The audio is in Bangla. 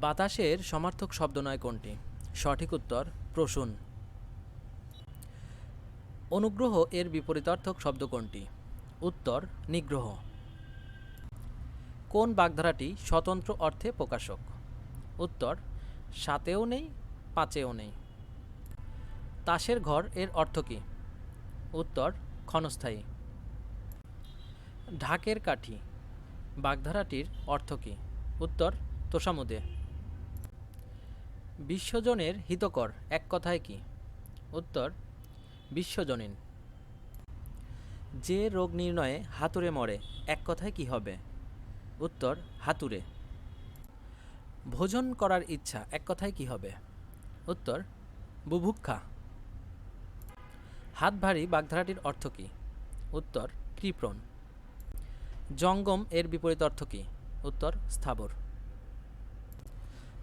বাতাসের সমার্থক শব্দ নয় কোনটি? সঠিক উত্তর, প্রসূন। অনুগ্রহ এর বিপরীতার্থক শব্দ কোনটি? উত্তর, নিগ্রহ। কোন বাগধারাটি স্বতন্ত্র অর্থে প্রকাশক? উত্তর, সাতেও নেই, পাঁচেও নেই। তাসের ঘর এর অর্থ কী? উত্তর, ক্ষণস্থায়ী। ঢাকের কাঠি। বাগধারাটির অর্থ কী? উত্তর, তোষামুদে। বিশ্বজনের হিতকর এক কথায় কি? উত্তর, বিশ্বজনীন। যে রোগ নির্ণয়ে হাতুড়ে মরে, এক কথায় কি হবে? উত্তর, হাতুড়ে। ভোজন করার ইচ্ছা, এক কথায় কি হবে? উত্তর, বুভুক্ষা। হাত ভারী বাগধারাটির অর্থ কী? উত্তর কৃপণ জঙ্গম এর বিপরীত অর্থ কী? উত্তর, স্থাবর।